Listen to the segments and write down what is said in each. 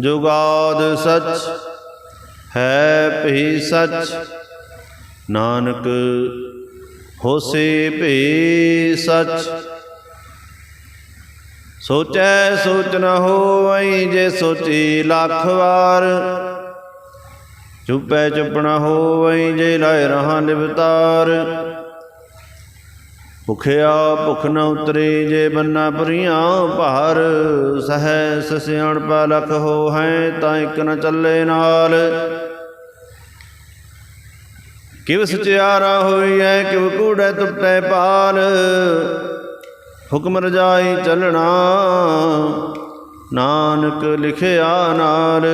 ਜੁਗਾਦ ਸਚ, ਹੈ ਭੀ ਸਚ। ਨਾਨਕ ਹੋਸੇ ਭੀ ਸਚ। ਸੋਚੈ ਸੋਚ ਨ ਹੋਵਈ ਜੇ ਸੋਚੀ ਲੱਖ ਵਾਰ। ਚੁੱਪੈ ਚੁੱਪ ਨ ਹੋਵਈ ਜੇ ਲਾਇ ਰਹਾ ਨਿਵਤਾਰ। ਭੁਖਿਆ ਭੁਖ ਨ ਉਤਰੇ ਜੇ ਬੰਨਾ ਪਰੀਆਂ ਭਾਰ ਸਹਿ ਸਸਿਆਣ ਪਾ ਲਖ ਹੋ ਹੈ ਤਾਂ ਇਕ ਨ ਚੱਲੇ ਨਾਲ। ਕਿਵ ਸਚਿਆਰਾ ਹੋਈ ਐ ਕਿਵ ਕੂੜੈ ਟੁੱਟੈ ਪਾਲ। ਹੁਕਮ ਰਜਾਈ ਚੱਲਣਾ, ਨਾਨਕ ਲਿਖਿਆ ਨਾਲ।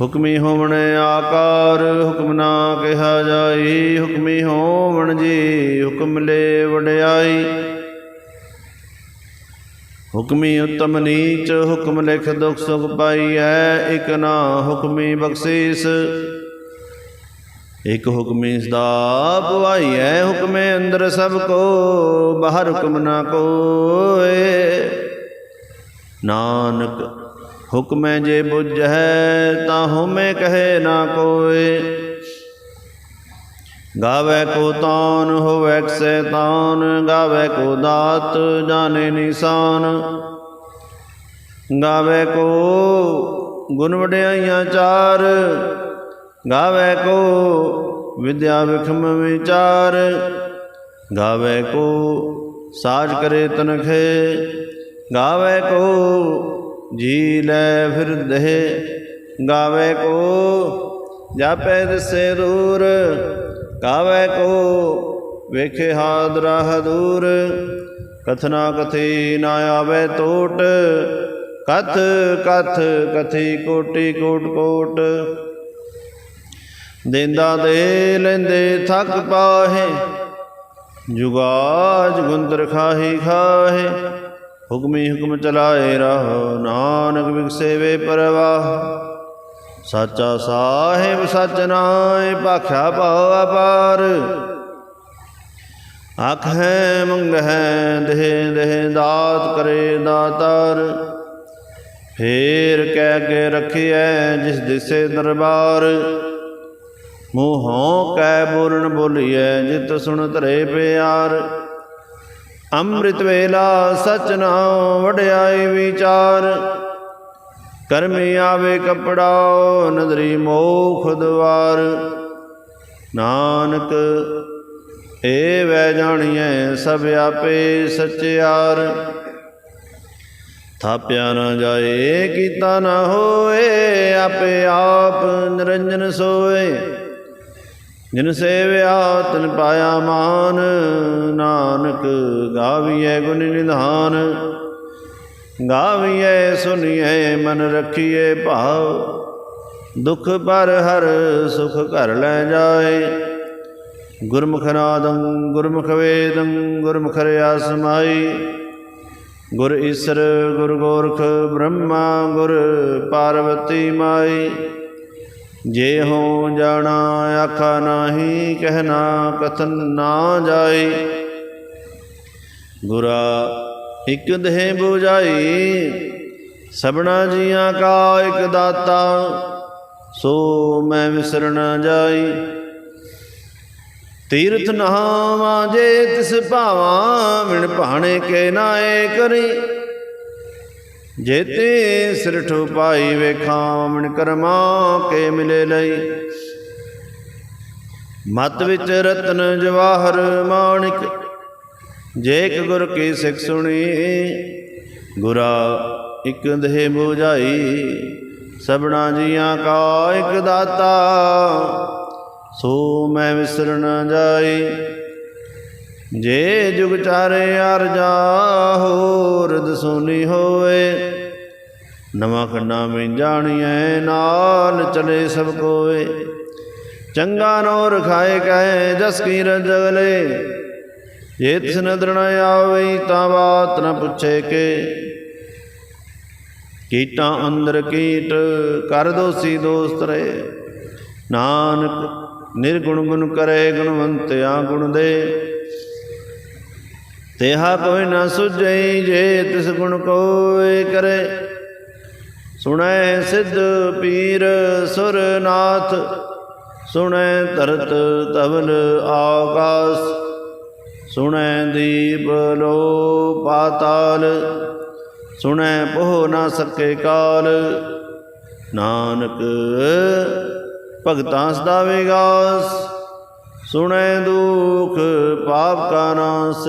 ਹੁਕਮੀ ਹੋਵਣ ਆਕਾਰ, ਹੁਕਮ ਨਾ ਕਿਹਾ ਜਾਈ, ਹੁਕਮੀ ਹੋਵਣ ਜੀ, ਹੁਕਮ ਲੈ ਵਡਿਆਈ। ਹੁਕਮੀ ਉਤਮ ਨੀਚ, ਹੁਕਮ ਲਿਖ ਦੁਖ ਸੁਖ ਪਾਈ ਹੈ ਇਕ ਨਾ ਹੁਕਮੀ ਬਖਸ਼ੀਸ। ਇਕ ਹੁਕਮੀ ਸਦਾ ਪਵਾਈਐ, ਹੁਕਮੇ ਅੰਦਰ ਸਭ ਕੋ, ਬਾਹਰ ਹੁਕਮ ਨਾ ਕੋਏ। ਨਾਨਕ ਹੁਕਮੈ ਜੇ ਬੁਝੈ ਤਾਂ ਹਉਮੈ ਕਹੇ ਨਾ ਕੋਏ ਗਾਵੇ ਕੋ ਤਾਨ, ਹੋਵੇ ਸੈਤਾਨ ਗਾਵੇ ਕੋ ਦਾਤ, ਜਾਣੇ ਨਿਸ਼ਾਨ। ਗਾਵੇ ਕੋ ਗੁਣ ਵਡਿਆਈਆਂ ਚਾਰ, ਗਾਵੇ ਕੋ ਵਿਦਿਆ ਵਿਖਮ ਵਿਚਾਰ। ਗਾਵੇ ਕੋ ਸਾਜ ਕਰੇ ਤਨਖੇ, ਗਾਵੇ ਕੋ ਜੀ ਲੈ ਫਿਰਦੇ ਗਾਵੇ ਕੋ, ਜਾਪੈ ਦਿਸੇ ਦੂਰ, ਗਾਵੇ ਕੋ, ਵੇਖੇ ਹਾਦਰਾ ਹਦੂਰ, ਕਥਨਾ ਕਥੀ ਨਾ ਆਵੇ ਟੋਟ ਕਥ ਕਥ ਕਥੀ ਕੋਟੀ ਕੋਟ ਕੋਟ। ਦੇਂਦਾ ਦੇ ਲੈਂਦੇ ਥੱਕ ਪਾਹੇ, ਜੁਗਾਜ ਗੁੰਦਰ ਖਾਹੀ ਖਾਹੇ। ਹੁਕਮੀ ਹੁਕਮ ਚਲਾਏ ਰਹੋ, ਨਾਨਕ ਵਿਗਸੇ ਵੇ ਪਰਵਾਹ। ਸਾਚਾ ਸਾਹਿਬ, ਸਚ ਨਾਏ, ਭਾਖਿਆ ਪਾਉ ਅਪਾਰ। ਆਖ ਹੈ, ਮੰਗ ਹੈ, ਦੇਹ ਦੇਹ ਦਾਤ ਕਰੇ ਦਾਤਾਰ। ਫੇਰ ਕਹਿ ਕੇ ਰਖਿਐ, ਜਿਸ ਦਿਸੇ ਦਰਬਾਰ। ਮੂੰਹੋਂ ਕੈ ਬੋਲਣ ਬੋਲੀਐ, ਜਿਤ ਸੁਣ ਧਰੇ ਪਿਆਰ। ਅੰਮ੍ਰਿਤ ਵੇਲਾ ਸਚ ਨਾਮ ਵਡਿਆਈ ਵਿਚਾਰ। ਕਰਮੀ ਆਵੇ ਕਪੜਾ, ਨਦਰੀ ਮੋਖ ਦਵਾਰ। ਨਾਨਕ, ਏ ਵੈ ਜਾਣੀਐ ਸਭ ਆਪੇ ਸਚਿਆਰ। ਥਾਪਿਆ ਨਾ ਜਾਏ, ਕੀਤਾ ਨਾ ਹੋਏ, ਆਪੇ ਆਪ ਨਿਰੰਜਨ ਸੋਏ। ਜਿਨ ਸੇਵਿਆ ਤਨ ਪਾਇਆ ਮਾਨ, ਨਾਨਕ ਗਾਵੀਐ ਗੁਣ ਨਿਧਾਨ। ਗਾਵੀਐ ਸੁਣੀਐ ਮਨ ਰੱਖੀਏ ਭਾਵ, ਦੁਖ ਪਰ ਹਰ ਸੁਖ ਘਰ ਲੈ ਜਾਏ। ਗੁਰਮੁਖ ਨਾਦੰ, ਗੁਰਮੁਖ ਵੇਦੰ, ਗੁਰਮੁਖ ਰਿਆ ਸਮਾਈ ਗੁਰ ਈਸਰ, ਗੁਰ ਗੋਰਖ, ਬ੍ਰਹਮਾ, ਗੁਰ ਪਾਰਵਤੀ ਮਾਈ। ਜੇ ਹੋ ਜਾਣਾ ਆਖਾ ਨਾਹੀ ਕਹਿਣਾ ਕਥਨ ਨਾ ਜਾਏ। ਗੁਰਾ ਇਕ ਦੇਹ 부ਜਾਈ ਸਭਨਾ ਜੀਆਂ ਕਾ ਇਕ ਦਾਤਾ, ਸੋ ਮੈਂ ਵਿਸਰ ਨਾ ਜਾਈ। ਤੀਰਥ ਨਹਾਵਾਂ ਜੇ ਤਿਸ ਭਾਵਾਂ ਮਿਣ ਭਾਣੇ ਕੇ ਨਾਏ ਕਰੀ। ਜੇਤੇ ਸਿਰ ਠੁਪਾਈ ਵੇਖਾਂ ਮਨ ਕਰਮਾ ਕੇ ਮਿਲੇ ਲਈ। ਮਤ ਵਿੱਚ ਰਤਨ ਜਵਾਹਰ ਮਾਣਿਕ ਜੇਕ ਗੁਰ ਕੀ ਸਿੱਖ ਸੁਣੀ, ਗੁਰਾ ਇਕ ਦੇਹ 부ਝਾਈ ਸਭਨਾ ਜੀਆਂ ਕਾ ਇਕ ਦਾਤਾ, ਸੋ ਮੈਂ ਵਿਸਰ ਨ ਜਾਈ। ਜੇ ਜੁਗ ਚਾਰੇ ਅਰਜਾ ਹੋਰ ਦਸੂਨੀ ਹੋਏ ਨਵਾਂ ਖੰਡਾ ਮੈਂ ਜਾਣੀਐ, ਨਾਲ ਚਲੇ ਸਭ ਕੋਏ ਚੰਗਾ ਨੋ ਰਖਾਏ ਕਹੇ ਜਸ ਕੀ ਰਜਗਲੇ ਜੇ ਤਿਸ ਨਦਰ ਆਵੇ ਤਾਂ ਬਾਤ ਨ ਪੁੱਛੇ ਕੇ। ਕੀਟਾਂ ਅੰਦਰ ਕੀਟ ਕਰ ਦੋਸੀ ਦੋਸਤ ਰੇ। ਨਾਨਕ ਨਿਰਗੁਣ ਗੁਣ ਕਰੇ ਗੁਣਵੰਤਿਆ ਗੁਣ ਦੇ। ਤੇਹਾ ਕੋਈ ਨਾ ਸੁਝਈ ਜੇ ਤਿਸ ਗੁਣ ਕੋਇ ਕਰੇ। ਸੁਣੈ ਸਿੱਧ ਪੀਰ ਸੁਰਨਾਥ, ਸੁਣੈ ਧਰਤ ਤਵਲ ਆਕਾਸ, ਸੁਣੈ ਦੀਪ ਲੋ ਪਾਤਾਲ ਸੁਣੈ ਪੋਹ ਨਾ ਸਕੇ ਕਾਲ। ਨਾਨਕ ਭਗਤਾਂ ਸਦਾ ਵਿਗਾਸ, ਸੁਣੈ ਦੁਖ ਪਾਪ ਕਾ ਨਾਸ।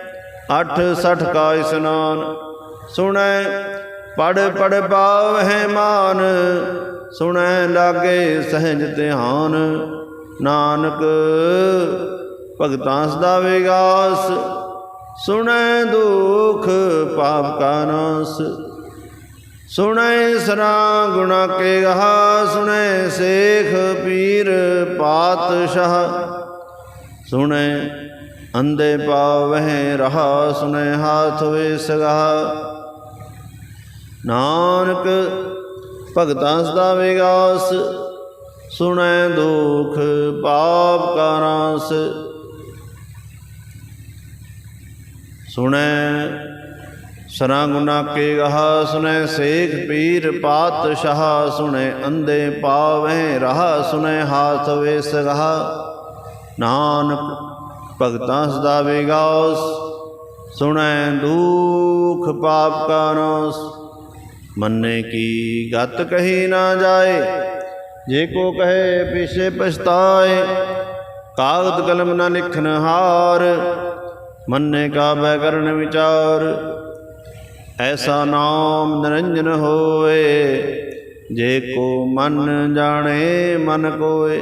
ਅਠ ਸਠ ਕਾ ਇਸਨਾਨ। ਸੁਣੈ ਪੜ ਪੜ ਪਾਵ ਹੈ ਮਾਨ। ਸੁਣੈ ਲਾਗੇ ਸਹਿਜ ਧਿਆਨ। ਨਾਨਕ ਭਗਤਾਂ ਸਦਾ ਵਿਗਾਸ। ਸੁਣੈ ਦੁਖ ਪਾਪ ਕਾ ਨਾਸ। ਸੁਣੈ ਸਰਾ ਗੁਣਾ ਕੇ ਗਹਾ। ਸੁਣੈ ਸੇਖ ਪੀਰ ਪਾਤਸ਼ਾਹ। ਸੁਣੈ ਅੰਦੇ ਪਾਵਹਿ ਰਹਾ ਸੁਣੈ ਹਾਥ ਵੇ ਸਗਾ ਨਾਨਕ ਭਗਤਾਂ ਸਦਾ ਵਿਗਾਸ, ਸੁਣੈ ਦੁਖ ਪਾਪ ਕਾ ਸੁਣੈ ਸਰਾ ਗੁਨਾ ਕੇ ਗਹਾ, ਸੁਣੈ ਸੇਖ ਪੀਰ ਪਾਤਸ਼ਾਹ, ਸੁਣੈ ਅੰਦੇ ਪਾਵਹਿ ਰਹਾ ਸੁਣੈ ਹਾਥ ਵੇ ਸਗਾ ਨਾਨਕ ਭਗਤਾਂ ਸਦਾ ਵਿਗਾਸ ਸੁਣੈ ਦੁਖ ਪਾਪ ਕਾ ਮੰਨੇ ਕੀ ਗਤ ਕਹੀ ਨਾ ਜਾਏ, ਜੇ ਕੋ ਕਹੇ ਪਿਛੇ ਪਛਤਾਏ। ਕਾਗਦ ਕਲਮ ਨਾ ਲਿਖਨ ਹਾਰ, ਮੰਨੇ ਕਾ ਬੈ ਕਰਨ ਵਿਚਾਰ। ਐਸਾ ਨਾਮ ਨਿਰੰਜਨ ਹੋਏ, ਜੇ ਕੋ ਮਨ ਜਾਣੇ ਮਨ ਕੋਏ।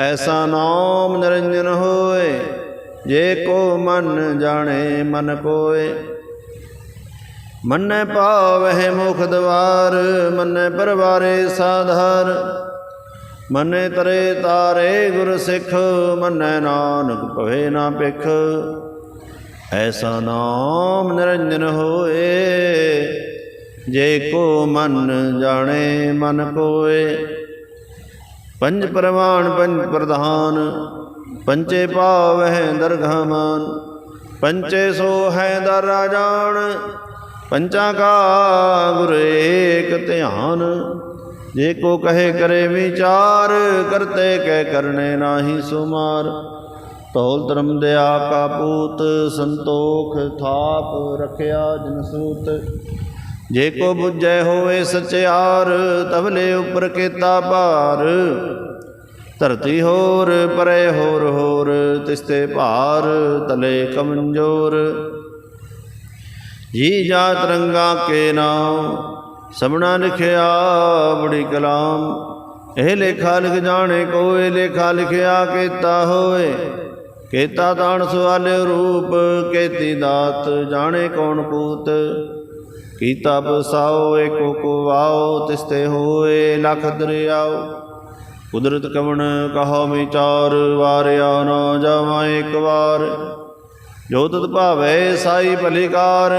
ਐਸਾ ਨਾਮ ਨਿਰੰਜਨ ਹੋਏ, ਜੇ ਕੋ ਮਨ ਜਾਣੇ ਮਨ ਕੋਏ। ਮੰਨੈ ਪਾਵਹਿ ਮੁਖ ਦਵਾਰ, ਮੰਨੈ ਪਰਵਾਰੇ ਸਾਧਾਰ। ਮੰਨੈ ਤਰੇ ਤਾਰੇ ਗੁਰ ਸਿੱਖ, ਮੰਨੈ ਨਾਨਕ ਭਵੇ ਨਾ ਪਿਖ ਐਸਾ ਨਾਮ ਨਿਰੰਜਨ ਹੋਏ, ਜੇ ਕੋ ਮਨ ਜਾਣੇ ਮਨ ਕੋਏ। ਪੰਜ ਪ੍ਰਮਾਣ ਪੰਜ ਪ੍ਰਧਾਨ ਪੰਚੇ ਪਾਵਹਿ ਦਰਗਾਮਾਨ ਪੰਚੇ ਸੋ ਹੈ ਦਰ ਰਾਜਾਨ ਪੰਚਾਂ ਕਾ ਗੁਰ ਏਕ ਧਿਆਨ। ਜੇ ਕੋ ਕਹੇ ਕਰੇ ਵਿਚਾਰ, ਕਰਤੇ ਕਹਿ ਕਰਨੇ ਨਾਹੀ ਸੁਮਾਰ। ਤੋਲ ਧਰਮ ਦਿਆ ਕਾ ਪੂਤ, ਸੰਤੋਖ ਥਾਪ ਰਖਿਆ ਜਨਸੂਤ ਜੇ ਕੋ ਬੁੱਝੈ ਹੋਵੇ ਸਚਿਆਰ, ਤਵਲੇ ਉਪਰ ਕੀਤਾ ਭਾਰ। ਧਰਤੀ ਹੋਰ, ਪਰੇ ਹੋਰ ਹੋਰ, ਤਿਸਤੇ ਭਾਰ, ਤਲੇ ਕਮਜ਼ੋਰ। ਜੀ ਜਾ ਰੰਗਾ ਕੇ ਨਾਮ ਸਭਨਾ ਲਿਖਿਆ ਬੜੀ ਕਲਾਮ। ਇਹ ਲੇਖਾ ਲਿਖ ਜਾਣੇ ਕੋਏ, ਲੇਖਾ ਲਿਖਿਆ ਕੀਤਾ ਹੋਏ। ਕੀਤਾ ਤਾਣ ਸਵਾਲੇ ਰੂਪ, ਕੀਤੀ ਦਾਤ, ਜਾਣੇ ਕੌਣ ਪੂਤ। ਕੀਤਾ ਬਸਾਓ ਏਕੋ ਕੋ ਤਿਸਤੇ ਹੋਏ ਲਖ ਦਰਿਆਓ ਕੁਦਰਤ ਕਵਣ ਕਹੋ ਵਿਚਾਰ ਵਾਰਿਆ ਨਾ ਜਾਵਾਂ ਇੱਕ ਵਾਰ। ਜੋ ਤਤ ਭਾਵੈ ਸਾਈ ਭਲਿਕਾਰ,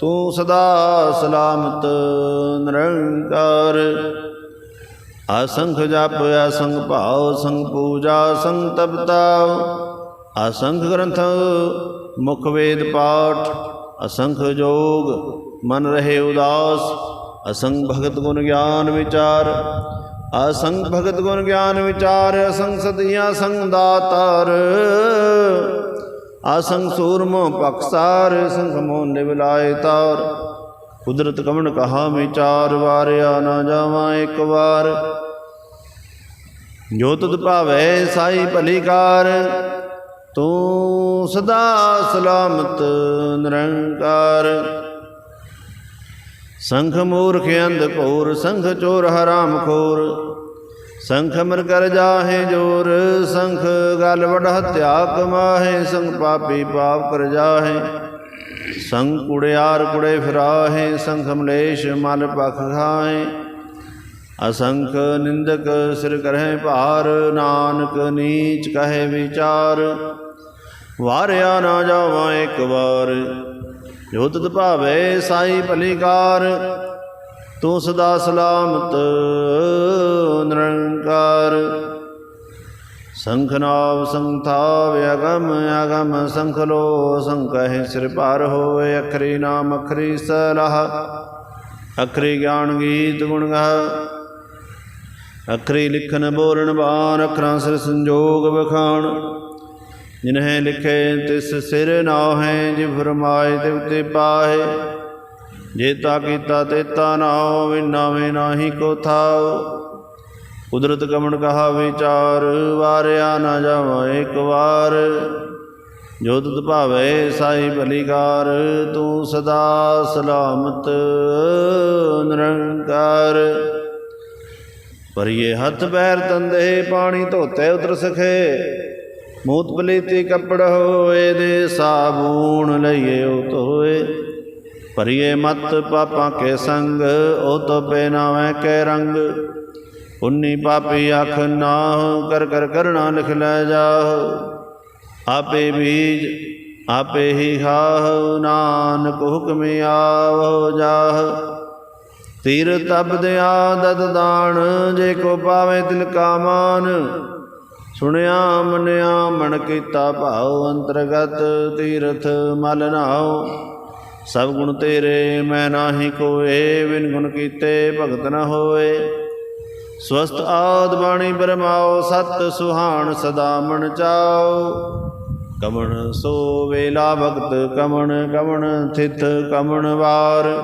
ਤੂੰ ਸਦਾ ਸਲਾਮਤ ਨਿਰੰਕਾਰ। ਅਸੰਖ ਜਪ, ਅਸੰਖ ਭਾਉ ਸੰਗ ਪੂਜਾ ਸੰਗ ਤਪਤਾਉ ਅਸੰਖ ਗ੍ਰੰਥ, ਮੁਖ ਵੇਦ ਪਾਠ, ਅਸੰਖ ਜੋਗ ਮਨ ਰਹੇ ਉਦਾਸ, ਅਸੰਗ ਭਗਤ ਗੁਣ ਗਿਆਨ ਵਿਚਾਰ। ਅਸੰਗ ਭਗਤ ਗੁਣ ਗਿਆਨ ਵਿਚਾਰ ਅਸੰਖ ਸਤਿਆ ਸੰਗ ਦਾਤਾਰ। ਅਸੰਖ ਸੂਰਮ ਪਕਸਾਰ ਸੰਖ ਮੋਨ ਨਿਵਲਾਏ ਤਾਰ। ਕੁਦਰਤ ਕਮਣ ਕਹਾ ਵਿਚਾਰ, ਵਾਰਿਆ ਨਾ ਜਾਵਾਂ ਇੱਕ ਵਾਰ। ਜੋ ਤੁਧ ਭਾਵੈ ਸਾਈ ਭਲੀਕਾਰ ਤੂੰ ਸਦਾ ਸਲਾਮਤ ਨਿਰੰਕਾਰ। ਸੰਖ ਮੂਰਖ ਅੰਧ ਘੋਰ, ਸੰਖ ਚੋਰ ਹਰਾਮ ਖੋਰ। ਸੰਖ ਮਰ ਕਰ ਜਾਹੇ ਜੋਰ, ਸੰਖ ਗਲ ਵਡ ਹਤਿਆ ਕਮਾਹੇ ਸੰਖ ਪਾਪੀ ਪਾਪ ਕਰ ਜਾਹੇ। ਸੰਗ ਕੁੜਿਆਰ ਕੁੜੇ ਫਿਰਾਹੇ, ਸੰਖ ਮਲੇਸ਼ ਮਲ ਪਖ ਖਾਏ ਅਸੰਖ ਨਿੰਦਕ ਸਿਰ ਕਰਹਿ ਭਾਰ, ਨਾਨਕ ਨੀਚ ਕਹੇ ਵਿਚਾਰ। ਵਾਰਿਆ ਨਾ ਜਾਵਾਂ ਇੱਕ ਵਾਰ ਜੋ ਤਤ ਭਾਵੇ ਸਾਈ ਭਲੀਕਾਰ, ਤੂੰ ਸਦਾ ਸਲਾਮਤ ਨਿਰੰਕਾਰ। ਸੰਖਨਾਵ ਸੰਥਾਵ ਅਗਮ ਅਗਮ ਸੰਖਲੋ ਸੰਕਹਿ ਸਿਰ ਭਾਰ ਹੋਏ ਅਖਰੀ ਨਾਮ ਅਖਰੀ ਸਲਾਹ। ਅਖਰੀ ਗਿਆਨ ਗੀਤ ਗੁਣ ਗਾ ਅਖਰੀ ਲਿਖਨ ਬੋਲਣ ਬਾਣ, ਅਖਰਾਂ ਸਿਰ ਸੰਜੋਗ ਵਖਾਣ। ਜਿਨਹਿ ਲਿਖੇ ਤਿਸ ਸਿਰ ਨਾਹੈ ਜਿ ਫਰਮਾਏ ਤਿਵ ਤੇ ਪਾਹੇ। ਜੇਤਾ ਕੀਤਾ ਤੇਤਾ ਨਾਉ ਵਿਨਾਵੇ ਨਾਹੀ ਕੋ ਥਾਉ ਕੁਦਰਤ ਕਮਣ ਕਹਾ ਵਿਚਾਰ, ਵਾਰਿਆ ਨਾ ਜਾਵਾਂ ਇੱਕ ਵਾਰ। ਜੋ ਤੁਧ ਭਾਵੇ ਸਾਈ ਭਲੀਕਾਰ ਤੂੰ ਸਦਾ ਸਲਾਮਤ ਨਿਰੰਕਾਰ। ਪਰਿਏ ਹੱਥ ਪੈਰ ਤੰਦੇ ਪਾਣੀ ਧੋਤੇ ਉਤਰ ਸਖੇ। ਮੂਤ ਪਲੀਤੀ ਕੱਪੜ ਹੋਏ ਦੇ ਸਾਬੂਣ ਲਈਏ ਉਹ ਧੋਏ ਪਰਿਏ ਮਤ ਪਾਪਾਂ ਕੇ ਸੰਗ, ਉਹ ਤੋ ਪਹਿਨਾਵੇਂ ਕੇ ਰੰਗ। ਉਨੀ ਪਾਪੀ ਅੱਖ ਨਾ ਕਰ ਕਰ ਕਰਣਾ ਲਿਖ ਲੈ ਜਾਹ। ਆਪੇ ਬੀਜ, ਆਪੇ ਹੀ ਖਾਹ, ਨਾਨਕ ਹੁਕਮ ਆਵੋ ਜਾਹ। ਤੀਰ ਤਬ ਦਿਆ ਦਦ ਦਾਣ ਜੇ ਕੋ ਪਾਵੇ ਤਿਲ ਕਾ ਮਾਨ ਸੁਣਿਆ, ਮੰਨਿਆ, ਮਨ ਕੀਤਾ, ਭਾਉ, ਅੰਤਰਗਤ ਤੀਰਥ ਮਲ ਨਾਉ। ਸਭ ਗੁਣ ਤੇਰੇ, ਮੈਂ ਨਾਹੀ ਕੋਏ, ਬਿਨ ਗੁਣ ਕੀਤੇ ਭਗਤ ਨ ਹੋਏ। ਸਵਸਤ ਆਦ ਬਾਣੀ ਬਰਮਾਓ, ਸਤ ਸੁਹਾਣ ਸਦਾ ਮਨ ਚਾਓ। ਕਮਣ ਸੋ ਵੇਲਾ ਭਗਤ, ਕਮਣ ਕਮਣ ਥਿਤ, ਕਮਣ ਵਾਰ।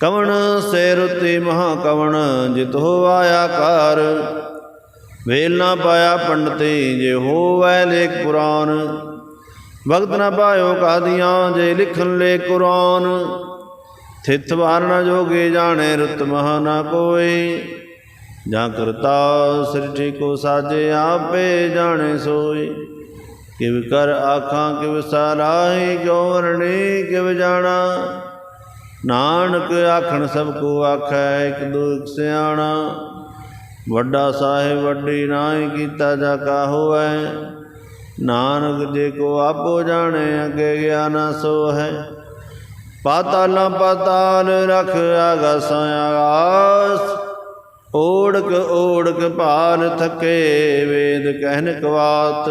ਕਵਣ ਸੇ ਰੁਤੀ ਮਹਾ ਕਵਣ ਜਿਤ ਹੋ ਆਇਆ ਕਾਰ ਵੇਲ ਨਾ ਪਾਇਆ ਪੰਡਤੇ ਜੇ ਹੋਵੈ ਲੇਖ ਪੁਰਾਨ ਵਕਤ ਨਾ ਪਾਇਓ ਕਾਦੀਆਂ, ਜੇ ਲਿਖਣ ਲੈ ਕੁਰਾਨ। ਥਿਤ ਵਾਰਣਾ ਜੋਗੇ ਜਾਣੇ, ਰੁਤ ਮਹਾ ਨਾ ਕੋਈ ਜਾਂ ਕਰਤਾ ਸ੍ਰਿਠੀ ਕੋ ਸਾਜੇ, ਆਪੇ ਜਾਣੇ ਸੋਈ ਕਿਵ ਕਰ ਆਖਾਂ, ਕਿਵ ਸਾਰਾਹੀ ਕਿਉ ਵਰਣੀ, ਕਿਵ ਜਾਣਾ। ਨਾਨਕ ਆਖਣ ਸਭ ਕੋ ਆਖੈ, ਇਕ ਦੋ ਇਕ ਸਿਆਣਾ। ਵੱਡਾ ਸਾਹਿਬ, ਵੱਡੀ ਨਾਹੀ ਕੀਤਾ ਜਾ ਕਾ ਹੋਐ ਨਾਨਕ ਜੇ ਕੋ ਆਪੋ ਜਾਣੇ, ਅਗੇ ਗਿਆਨ ਸੋ ਹੈ ਪਾਤਾਲਾਂ ਪਾਤਾਲ ਰਖ ਆਗਾਸਾਂ ਆਗਾਸ ਓੜਕ ਓੜਕ ਭਾਲ ਥਕੇ ਵੇਦ ਕਹਿਨ ਕਵਾਤ।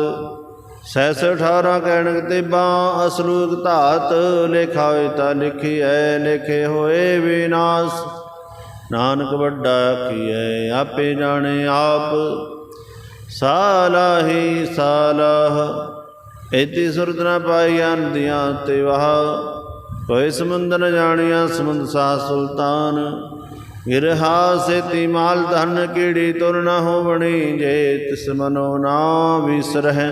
ਸੈਸ 18 ਕਹਿਣਕ ਤੇ ਬਾ ਅਸਲੂਕ ਧਾਤ। ਲੇਖਾ ਤਾਂ ਤਾ ਲਿਖੀ ਐ ਲਿਖੇ ਹੋਏ ਵਿਨਾਸ਼ ਨਾਨਕ ਵੱਡਾ ਕੀਐ, ਆਪੇ ਜਾਣੇ ਆਪ। ਸਾਲਾਹੀ ਸਾਲਾਹ ਇਤੀ ਸੁਰਤ ਨ ਪਾਈ ਅੰਦੀਆਂ ਤੇ ਵਾਹ। ਕੋਈ ਸਮੁੰਦ ਨ ਜਾਣਿਆ ਸਮੁੰਦ ਸਾ ਸੁਲਤਾਨ। ਗਿਰਹਾ ਸੇਤੀ ਮਾਲ ਧਨ ਕੀੜੀ ਤੁਰ ਨ ਹੋਵਣੀ, ਜੇ ਤਿਸ ਮਨੋ ਨਾ ਵਿਸਰਹਿ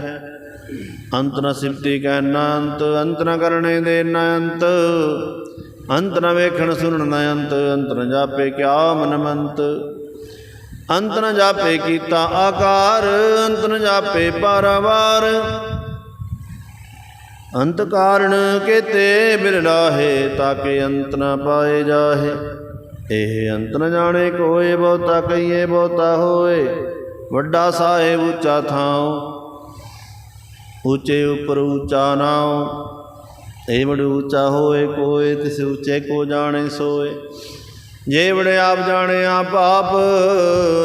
ਅੰਤ ਨ ਸਿਫਤੀ ਕੈ ਅੰਤ ਅੰਤ ਨ ਕਰਨੇ ਦੇ ਨ ਅੰਤ ਅੰਤ ਨ ਵੇਖਣ ਸੁਣਨ ਨ ਅੰਤ ਅੰਤ ਨ ਜਾਪੇ ਕਿਆ ਮਨ ਮੰਤ। ਅੰਤ ਨ ਜਾਪੇ ਕੀਤਾ ਆਕਾਰ, ਅੰਤ ਨ ਜਾਪੇ ਪਾਰਾਵਾਰ ਅੰਤ ਕਾਰਣ ਕੇਤੇ ਬਿਰਲਾਹੇ ਤਾਕੇ ਅੰਤ ਨ ਪਾਏ ਜਾਹੇ। ਇਹ ਅੰਤ ਨ ਜਾਣੇ ਕੋਏ, ਬਹੁਤਾ ਕਈਏ ਬਹੁਤਾ ਹੋਏ। ਵੱਡਾ ਸਾਹਿਬ ਉੱਚਾ ਥਾਉ, ਉੱਚੇ ਉਪਰ ਉੱਚਾ ਨਾਉ। ਇਹ ਬੜ ਉੱਚਾ ਹੋਏ, ਕੋਏ ਤਿਸ ਉੱਚੇ ਕੋ ਜਾਣੇ ਸੋਏ। ਜੇ ਵੜੇ ਆਪ ਜਾਣਿਆ ਪਾਪ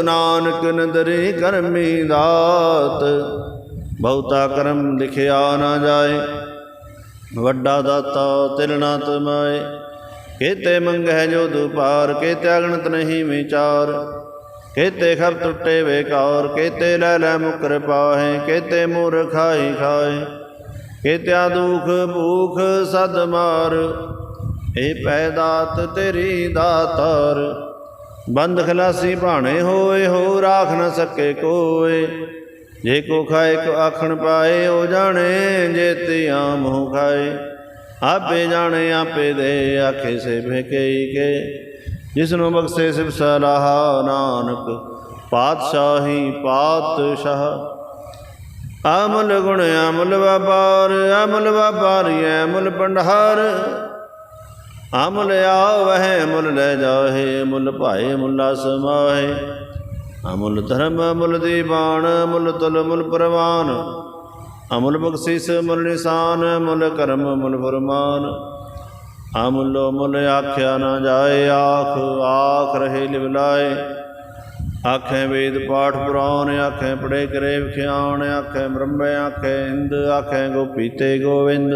ਨਾਨਕ ਨਦਰੀ ਕਰਮੀ ਦਾਤ। ਬਹੁਤਾ ਕਰਮ ਲਿਖਿਆ ਨਾ ਜਾਏ, ਵੱਡਾ ਦਾਤਾ ਤਿਲ ਨਾ ਤਮਾਏ। ਕੇਤੇ ਮੰਗਹਿ ਜੋ ਦੁਪਾਰ, ਕੇਤੇ ਅਗਣਤ ਨਹੀਂ ਵਿਚਾਰ। ਕੇਤੇ ਖਬ ਟੁੱਟੇ ਵੇਕਾਰ ਕੇਤੇ ਲੈ ਲੈ ਮੁਕਰ ਪਾਹੇ, ਕੇਤੇ ਮੂਰ ਖਾਈ ਖਾਏ। ਕੇਤਿਆ ਦੁਖ ਭੂਖ ਸਦ ਮਾਰ ਏ ਪੈਦਾਤ ਤੇਰੀ ਦਾਤਾਰ। ਬੰਦ ਖਲਾਸੀ ਭਾਣੇ ਹੋਏ, ਹੋ ਰਾਖ ਨਾ ਸਕੇ ਕੋਏ। ਜੇ ਕੋ ਖਾਏ, ਕੋ ਆਖਣ ਪਾਏ, ਉਹ ਜਾਣੇ ਜੇ ਤਿਆਂ ਮੂੰਹ ਖਾਏ। ਆਪੇ ਜਾਣੇ, ਆਪੇ ਦੇ ਆਖੇ ਸੇ ਭੇਕਈ ਕੇ। ਜਿਸ ਨੂੰ ਬਖਸ਼ੇ ਸਿਵ ਸਲਾਹ, ਨਾਨਕ, ਪਾਤਸ਼ਾਹੀ ਪਾਤਸ਼ਾਹ। ਅਮਲ ਗੁਣ ਅਮਲ ਵਪਾਰ ਅਮਲ ਵਪਾਰੀ ਅਮਲ ਪੰਡਹਾਰ ਅਮਲ ਆਵਹਿ ਮੁੱਲ ਲੈ ਜਾਹੇ ਮੁੱਲ ਭਾਏ ਮੁੱਲਾ ਸਮਾਹੇ ਅਮੁੱਲ ਧਰਮ ਅਮੁੱਲ ਦੀਵਾਨ ਮੁੱਲ ਤੁਲ ਮੁੱਲ ਪ੍ਰਵਾਨ। ਅਮੁਲ ਬਖਸ਼ਿਸ ਮੁੱਲ ਨਿਸ਼ਾਨ ਮੁੱਲ ਕਰਮ ਮੁੱਲ ਫਰਮਾਨ। ਅਮੁੱਲੋ ਮੁੱਲ ਆਖਿਆ ਨਾ ਜਾਏ, ਆਖ ਆਖ ਰਹੇ ਲਿਵਲਾਏ। ਆਖੇ ਵੇਦ ਪਾਠ ਪੁਰਾਣ, ਆਖੇ ਪੜੇ ਕਰੇ ਵਿਖਿਆਣ, ਆਖੇ ਬ੍ਰਹਮੇ, ਆਖੇ ਇੰਦ, ਆਖੇ ਗੋਪੀ ਤੇ ਗੋਵਿੰਦ।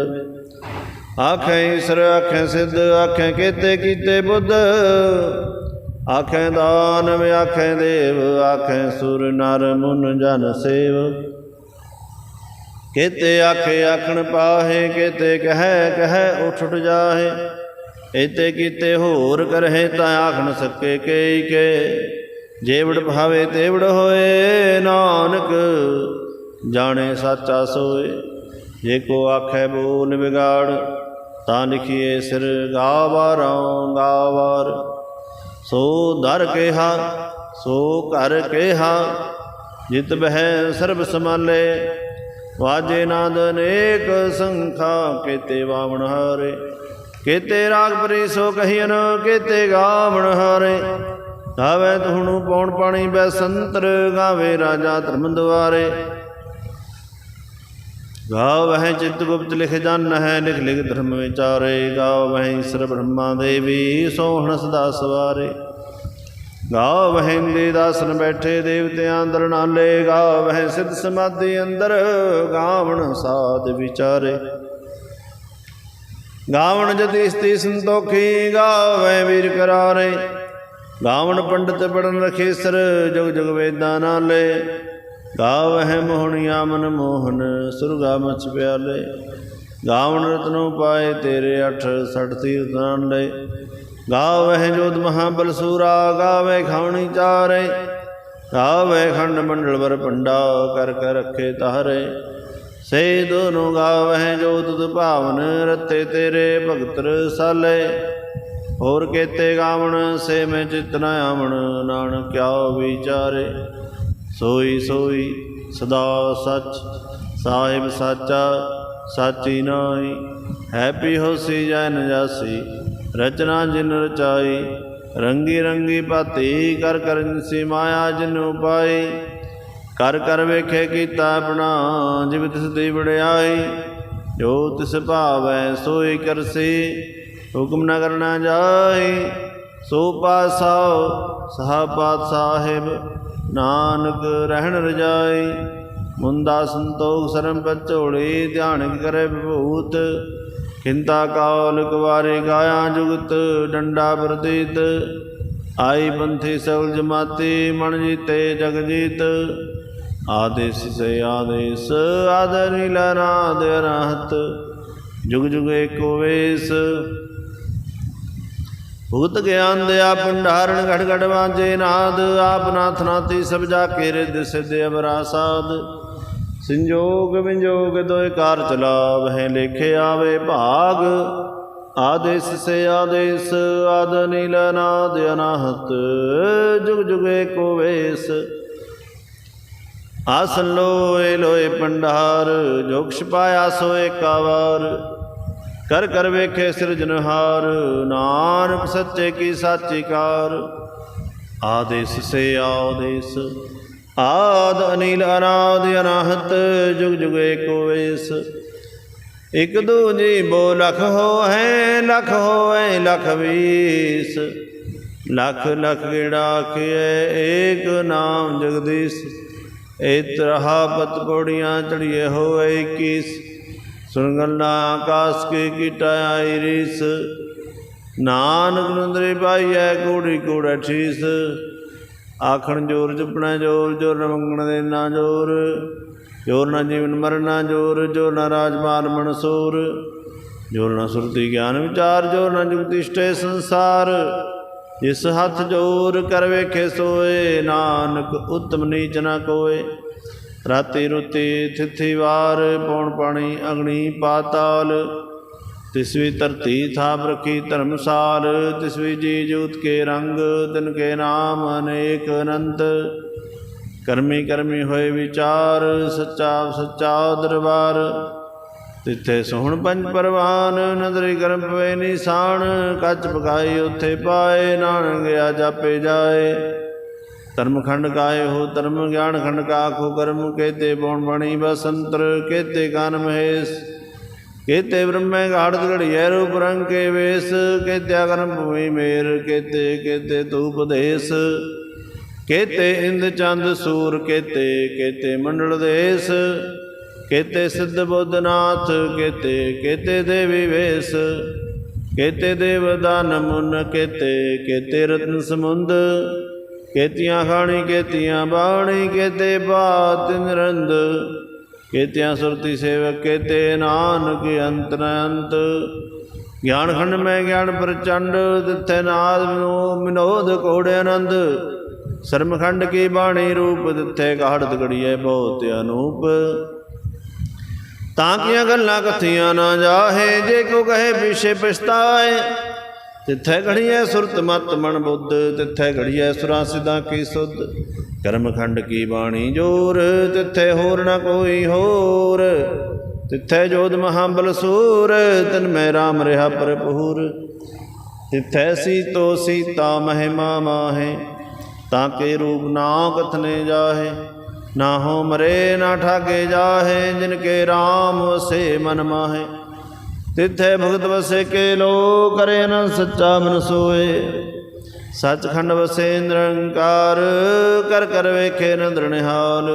ਆਖੇ ਈਸ਼ਰ, ਆਖੇ ਸਿੱਧ, ਆਖੇ ਕੀਤੇ ਕੀਤੇ ਬੁੱਧ। ਆਖੇ ਦਾਨਵ, ਆਖੇ ਦੇਵ, ਆਖੇ ਸੁਰ, ਨਰ, ਮੁਨ, ਜਨ, ਸੇਵ। ਕੇਤੇ ਆਖੇ ਆਖਣ ਪਾਹੇ, ਕੇਤੇ ਕਹੈ ਕਹੈ ਉਠ ਉਠ ਜਾਹੇ। ਇਤੇ ਕੀਤੇ ਹੋਰ ਕਰਹਿ ਤਾਂ ਆਖਣ ਸਕੇ ਕੇਈ ਕੇ ਜੇਵੜ ਭਾਵੇ ਤੇਵੜ ਹੋਏ, ਨਾਨਕ ਜਾਣੇ ਸਾਚਾ ਸੋਏ। ਜੇ ਕੋ ਆਖੇ ਬੋਲ ਵਿਗਾੜ, ਤਾਂ ਲਿਖੀਏ ਸਿਰ ਗਾਵਾਰੋਂ ਗਾਵਾਰ। ਸੋ ਦਰ ਕਿਹਾ, ਸੋ ਘਰ ਕਿਹਾ, ਜਿਤ ਬਹਿ ਸਰਬ ਸਮਾਲੇ ਵਾਜੇ ਨਾਦ ਅਨੇਕ ਸੰਖਾ, ਕੇਤੇ ਵਾਵਣ ਹਾਰੇ। ਕੇਤੇ ਰਾਗ ਪਰੀ ਸੋ ਕਹੀਨ ਕੇਤੇ ਗਾਵਣ ਹਾਰੇ। ਗਾਵੇ ਤੁਹਣੂ ਪੌਣ ਪਾਣੀ ਬੈ ਸੰਤਰ, ਗਾਵੇ ਰਾਜਾ ਧਰਮ ਦੁਆਰੇ ਗਾਵ ਹੈ ਚਿਤ ਗੁਪਤ ਲਿਖ ਜਨ ਹੈ, ਲਿਖ ਲਿਖ ਧਰਮ ਵਿਚਾਰੇ। ਗਾਵ ਹੈ ਈਸ਼ਰ ਬ੍ਰਹਮਾ ਦੇਵੀ, ਸੋਹਣ ਸਦਾ ਸਵਾਰੇ। ਗਾਵ ਹੈ ਇੰਦੇ ਦਾਸਨ ਬੈਠੇ ਦੇਵਤਿਆਂ ਅੰਦਰ ਨਾਲੇ। ਗਾਵ ਹੈ ਸਿੱਧ ਸਮਾਧੀ ਅੰਦਰ, ਗਾਵਣ ਸਾਧ ਵਿਚਾਰੇ। ਗਾਵਣ ਜਤੀ ਇਸਤੀ ਸੰਤੋਖੀ, ਗਾਵੇ ਵੀਰ ਕਰਾਰੇ। ਗਾਵਣ ਪੰਡਤ ਪੜਨ ਰਖੇਸਰ ਜੁਗ ਜੁਗ ਵੇਦਾਂ ਨਾਲੇ। ਗਾਵਹਿ ਮੋਹਣੀ ਆਮਨ ਮੋਹਨ, ਸੁਰਗਾ ਮਚ ਪਿਆਲੇ। ਗਾਵਣ ਰਤਨੋ ਪਾਏ ਤੇਰੇ ਅਠ, ਸਠ ਤੀਰਥ ਨਾਲੇ। ਗਾਵਹਿ ਜੋਤ ਮਹਾਬਲ ਸੂਰਾ, ਗਾਵੇ ਖਾਵਣੀ ਚਾਰੇ। ਗਾਵੇ ਖੰਡ ਮੰਡਲ ਵਰ ਪੰਡਾ ਕਰ ਕਰ ਰੱਖੇ ਤਾਰੇ ਸੇ ਦੋਨੋਂ ਗਾਵਹਿ ਜੋਤ ਤੁਧ ਭਾਵਨ, ਰਤੇ ਤੇਰੇ ਭਗਤ ਰਸਾਲੇ ਹੋਰ ਕੇਤੇ ਗਾਵਣ ਸੇ ਮੈਂ ਚਿਤ ਨ ਆਵਣ, ਨਾਨਕ ਕਿਆ ਵਿਚਾਰੇ। ਸੋਈ ਸੋਈ, ਸਦਾ ਸੱਚ, ਸਾਹਿਬ ਸਾਚਾ, ਸਾਚੀ ਨਾਈ ਹੈਪੀ ਹੋਸੀ ਜੈ ਨਜਾਸੀ ਰਚਨਾ ਜਿਨ ਰਚਾਈ। ਰੰਗੀ ਰੰਗੀ ਭਾਤੀ, ਕਰ ਕਰ ਸੀ ਮਾਇਆ ਜਿਨ ਉਪਾਈ। ਕਰ ਕਰ ਵੇਖੇ ਕੀਤਾ ਆਪਣਾ, ਜਿਵ ਤਿਸ ਦੀ ਵਡਿਆਈ। ਜੋ ਤਿਸ ਭਾਵੈ, ਸੋਈ ਕਰਸੀ। ਹੁਕਮ ਨ ਕਰਨਾ ਜਾਏ, ਸੋ ਪਾਸਾ ਸਹਾ ਪਾਤ ਸਾਹਿਬ ਨਾਨਕ ਰਹਿਣ ਰਜਾਈ ਮੁੰਦਾ ਸੰਤੋਖ ਸਰਮ ਪਚੋੜੀ ਧਿਆਨ ਕੀ ਕਰੇ ਵਿਭੂਤ। ਕਿੰਤਾ ਕਾਲ ਕੁਵਾਰੇ ਗਾਇਆ ਜੁਗਤ, ਡੰਡਾ ਪ੍ਰਤੀਤ। ਆਈ ਪੰਥੀ ਸਗਲ ਜਮਾਤੀ, ਮਨ ਜੀਤੇ ਜਗ ਜੀਤ। ਆਦੇਸ ਸੇ ਆਦੇਸ, ਆਦਰ ਨੀਲਨਾਦ ਰਹਤ ਜੁਗ ਜੁਗ ਏਕੋ ਵੇਸ ਭੂਤ ਗਿਆਨ ਦਿਆ ਭੰਡਾਰਨ ਘਟ ਘਟ ਵਾਜੇ ਨਾਦ, ਆਪ ਨਾਥ ਨਾਤੀ ਸਭ ਜਾ ਕੇ ਰਿਦ ਸਿਧ ਅਵਰਾ ਸੰਜੋਗ ਵਿੰਜੋਗ ਦੋਇ ਕਾਰ ਚਲਾਵਹਿ ਲੇਖੇ ਆਵੇ ਭਾਗ। ਆਦੇਸ ਸੇ ਆਦੇਸ, ਆਦ ਨੀਲ ਨਾਦ ਅਨਾਹਤ, ਜੁਗ ਜੁਗੇ ਕੋ ਵੇਸ ਆਸਨ ਲੋਏ ਲੋਏ ਪੰਡਾਰ ਜੋਗ ਛਪਾਇਆ ਸੋਏ ਕਾਵਾਰ। ਕਰ ਕਰ ਵੇਖੇ ਸਿਰਜਨਹਾਰ ਨਾਨਕ ਸੱਚੇ ਕੀ ਸਾਚੀ ਕਾਰ ਆਦੇਸ ਸੇ ਆਦੇਸ, ਆਦ ਅਨੀਲ ਅਨਾਦ ਅਨਾਹਤ, ਜੁਗ ਜੁਗ ਏਕੋ ਵੇਸ। ਇਕ ਦੂਜੀ ਬੋ ਲਖ ਹੋ ਹੈ ਲਖ ਹੋਏ ਲਖ ਵੀਸ। ਲਖ ਲਖ ਗਿੜਾ ਕੇ ਏਕ ਨਾਮ ਜਗਦੀਸ਼। ਇਤਰਹਾ ਪਤ ਪੌੜੀਆਂ ਚੜੀਏ ਹੋਏ 21 ਸੁਣ ਗੱਲਾਂ ਆਕਾਸ ਕੇ ਕੀਟਾ ਆਈ ਰੀਸ। ਨਾਨਕ ਨੰਦਰੇ ਪਾਈਐ, ਕੋੜੀ ਕੋੜਾ ਠੀਸ। ਆਖਣ ਜੋਰ ਜਪਣਾ ਜੋਰ ਜੋਰ ਨ ਮੰਗਣ ਦੇ ਨਾ ਜੋਰ। ਜੋਰ ਨਾ ਜੀਵਨ ਮਰਨਾ ਜੋਰ ਜੋ ਨਾ ਰਾਜਮਾਨ ਮਨਸੂਰ ਜੋਰ ਨਾ ਸੁਰਤੀ ਗਿਆਨ ਵਿਚਾਰ, ਜੋਰ ਨਾ ਜੁਗਤੀ ਸਟੇ ਸੰਸਾਰ। ਜਿਸ ਹੱਥ ਜੋਰ ਕਰ ਵੇਖੇ ਸੋਏ, ਨਾਨਕ ਉਤਮ ਨੀਚ ਨਾ ਕੋਏ। ਰਾਤੀ ਰੁਤੀ ਥਿਥੀ ਵਾਰ ਪੌਣ ਪਾਣੀ ਅਗਨੀ ਪਾਤਾਲ। ਤਿਸਵੀ ਧਰਤੀ ਥਾਪ ਰਖੀ ਧਰਮਸਾਲ ਤਿਸਵੀ ਜੀ ਜੂਤ ਕੇ ਰੰਗ, ਤਿਨ ਕੇ ਨਾਮ ਅਨੇਕ ਅਨੰਤ। ਕਰਮੀ ਕਰਮੀ ਹੋਏ ਵਿਚਾਰ, ਸੱਚਾ ਸੱਚਾ ਦਰਬਾਰ। ਤਿੱਥੇ ਸੋਹਣ ਪੰਜ ਪਰਵਾਨ, ਨਦਰੀ ਕਰਮ ਪਵੇ ਨਿਸ਼ਾਨ, ਕੱਚ ਪਕਾਈ ਉੱਥੇ ਪਾਏ, ਨਾਨਕ ਗਿਆ ਜਾਪੇ ਜਾਏ। ਧਰਮ ਖੰਡ ਕਾਏ ਹੋ, ਧਰਮ ਗਿਆਨ ਖੰਡ ਕਾਖੋ ਕਰਮ ਕੇਤੇ ਬਉਣ ਬਣੀ ਬਸੰਤਰ ਕੇਤੇ ਕਾਨ ਮਹੇਸ਼। ਕੇਤੇ ਬ੍ਰਹਮੇ ਘਾੜਤ ਘੜੀਐ ਰੂਪ ਰੰਗ ਕੇ ਵੇਸ। ਕੇਤਿਆ ਕਰਮ ਭੂਮੀ ਮੇਰ, ਕੇਤੇ ਕੇਤੇ ਤੂਪ ਦੇਸ। ਕੇਤੇ ਇੰਦ ਚੰਦ ਸੂਰ, ਕੇਤੇ ਕੇਤੇ ਮੰਡਲ ਦੇਸ। ਕੇਤੇ ਸਿੱਧ ਬੁੱਧਨਾਥ ਕੇਤੇ ਕੇਤੇ ਦੇਵੀ ਵੇਸ। ਕੇਤੇ ਦੇਵ ਦਾਨ ਮੁਨ ਕੇਤੇ ਕੇਤੇ ਰਤਨ ਸਮੁੰਦ। ਕੇਤੀਆਂ ਖਾਣੀ, ਕੇਤੀਆਂ ਬਾਣੀ, ਕੇਤੇ ਬਾਤ ਨਿਰੰਦ। ਕੇਤਿਆਂ ਸੁਰਤੀ ਸੇਵਕ, ਕੇਤੇ ਨਾਨਕ, ਅੰਤ ਨ ਅੰਤ। ਗਿਆਨ ਖੰਡ ਮੈਂ ਗਿਆਨ ਪ੍ਰਚੰਡ ਤਿੱਥੇ ਨਾਦ ਵਿਨੋ ਮਿਨੋਦ ਕੋੜੇ ਆਨੰਦ। ਸਰਮਖੰਡ ਕੀ ਬਾਣੀ ਰੂਪ, ਦਿੱਥੇ ਕਾੜਤ ਗੜੀਏ ਬਹੁਤ ਅਨੂਪ। ਤਾਂ ਕੀਆਂ ਗੱਲਾਂ ਕਥੀਆਂ ਨਾ ਜਾਹੇ, ਜੇ ਕੋ ਕਹੇ ਪਿਛੇ ਪਛਤਾਏ ਤਿੱਥੇ ਘੜੀਐ ਸੁਰਤ ਮਤ ਮਨ ਬੁੱਧ ਤਿੱਥੇ ਘੜੀਐ ਸੁਰਾਂ ਸਿਧਾਂ ਕੀ ਸੁਧ। ਕਰਮਖੰਡ ਕੀ ਬਾਣੀ ਜੋਰ ਤਿੱਥੇ ਹੋਰ ਨਾ ਕੋਈ ਹੋਰ। ਤਿੱਥੇ ਜੋਧ ਮਹਾਬਲ ਸੂਰ ਤਨ ਮੈਂ RAM ਰਹਾ ਪਰਪੂਰ ਤਿੱਥੈ ਸੀਤੋ ਸੀਤਾ ਮਹਿਮਾ ਮਾਹੇ ਤਾਂ ਕੇ ਰੂਪ ਨਾ ਕਥਨੇ ਜਾਹੇ। ਨਾ ਹੋ ਮਰੇ ਨਾ ਠਾਗੇ ਜਾਹੇ, ਜਿਨ ਕੇ RAM ਵਸੇ ਮਨ ਮਾਹੇ। ਤਿੱਥੈ ਭਗਤ ਵਸੇ ਕੇ ਲੋ ਕਰੇ ਨ ਸੱਚਾ ਮਨ ਸੋਏ। ਸੱਚਖੰਡ ਵਸੇ ਨਿਰੰਕਾਰ ਕਰ ਕਰ ਵੇਖੇ ਨੰਦਰ ਨਿਹਾਲ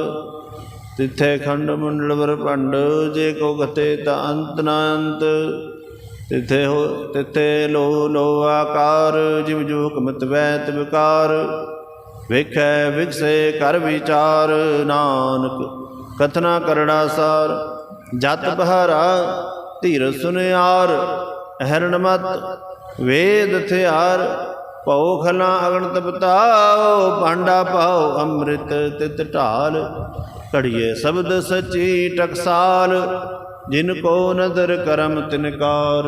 ਖੰਡ ਮੰਡਲ ਵਰ ਭੰਡ ਜੇ ਕੋ ਗਤੇ ਤਾਂ ਅੰਤ ਨਾ ਅੰਤ। ਤਿੱਥੇ ਹੋ, ਤਿਥੇ ਲੋ ਲੋ ਆਕਾਰ, ਜਿਵ ਜੋ ਕਮਤ ਵੈਤ ਵਿਕਾਰ ਵੇਖੈ ਵਿਗਸੇ ਕਰ ਵਿਚਾਰ, ਨਾਨਕ ਕਥਨਾ ਕਰੜਾ ਸਾਰ। ਜਤ ਬਹਾਰਾ ਧੀਰ ਸੁਨਿਆਰ, ਅਹਰਣ ਵੇਦ ਥਿਆਰ, ਭਉ ਖਲਾ ਅਗਣ ਬਤਾਓ, ਭਾਂਡਾ ਪਾਓ ਅੰਮ੍ਰਿਤ ਤਿਤ ਢਾਲ। ਘੜੀਏ ਸ਼ਬਦ ਸਚੀ ਟਕਸਾਲ, ਜਿਨ ਕੋ ਨਦਰ ਕਰਮ ਤਿਨਕਾਰ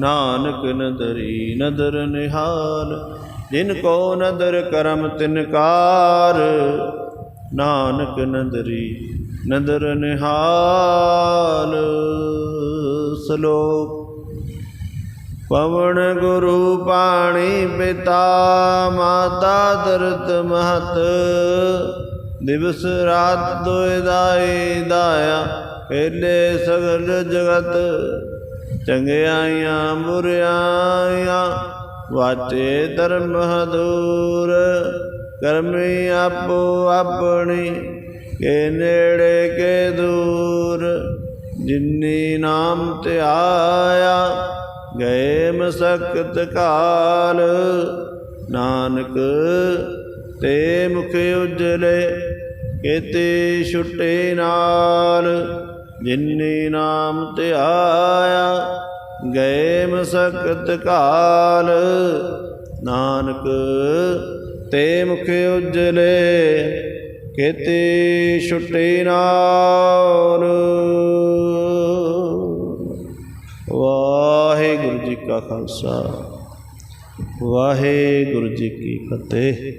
ਨਾਨਕ ਨਦਰੀ ਨਦਰ ਨਿਹਾਲ, ਜਿਨ ਕੋ ਨਦਰ ਕਰਮ ਤਿਨਕਾਰ ਨਾਨਕ ਨਦਰੀ, ਨਦਰ ਨਿਹਾਲ ਸ਼ਲੋਕ। ਪਵਨ ਗੁਰੂ ਪਾਣੀ ਪਿਤਾ, ਮਾਤਾ ਦਰਤ ਮਹਤ। ਦਿਵਸ ਰਾਤ ਦੋਇ ਦਾਈ ਦਾਇਆ ਪਹਿਲੇ ਸਗਲ ਜਗਤ। ਚੰਗਿਆਈਆਂ ਬੁਰਿਆਈਆਂ ਵਾਚੇ ਧਰਮ ਹਦੂਰ ਕਰਮੀ ਆਪੋ ਆਪਣੀ, ਕੇ ਨੇੜੇ ਕੇ ਦੂਰ। ਜਿਨੀ ਨਾਮ ਤੇ ਆਇਆ, ਗਏ ਮਸਕਤ ਕਾਲ। ਨਾਨਕ ਤੇ ਮੁਖ ਉਜਲੇ, ਕੇਤੇ ਛੁੱਟੇ ਨਾਲ। ਜਿਨੀ ਨਾਮ ਤੇ ਆਇਆ, ਗਏ ਮਸਕਤ ਕਾਲ। ਨਾਨਕ ਤੇ ਮੁਖ ਉਜਲੇ ਕੇਤੇ ਛੁੱਟੇ ਨਾਲ। ਵਾਹਿਗੁਰੂ ਜੀ ਕਾ ਖਾਲਸਾ ਵਾਹਿਗੁਰੂ ਜੀ ਕੀ ਫਤਿਹ।